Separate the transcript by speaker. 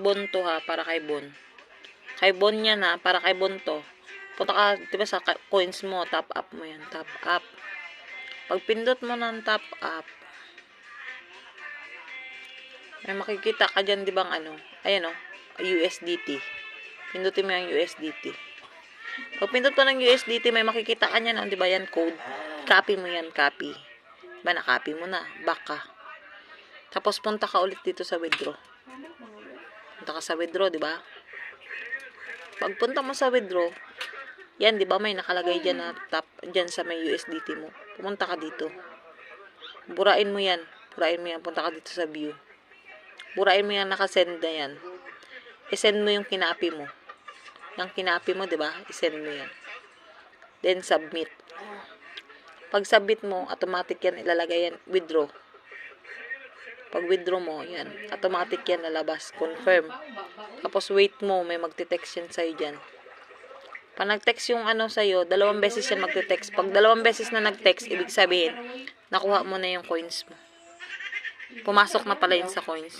Speaker 1: Bon to ha, para kay Bon. Kay Bon yan ha, para kay Bon to. Punta ka, di ba sa coins mo, top up mo yan, top up. Pag pindot mo ng top up, may makikita ka dyan, di ba, ang ano, ayan o, USDT. Pindutin mo yung USDT. Pag mo ng USDT, may makikita ka niyan, oh, di ba, yan, code. Copy mo yan, copy. Ba, na-copy mo na, back ka. Tapos, punta ka ulit dito sa withdraw. Punta ka sa withdraw, di ba? Pagpunta mo sa withdraw, yan, di ba, may nakalagay dyan na tap, dyan sa may USDT mo. Pumunta ka dito. Burain mo yan. Burain mo yan. Punta ka dito sa view. Burain mo yan, nakasend na yan. I-send mo yung kinapi mo. Yung kinapi mo, di ba? I-send mo yan. Then, submit. Pag submit mo, automatic yan ilalagay yan, withdraw. Pag withdraw mo, yan, automatic yan lalabas, confirm. Tapos wait mo, may magte-text yan sa'yo dyan. Pag nag-text yung ano sa'yo, dalawang beses yan magte-text. Pag dalawang beses na nag-text, ibig sabihin, nakuha mo na yung coins mo. Pumasok na pala yun sa coins.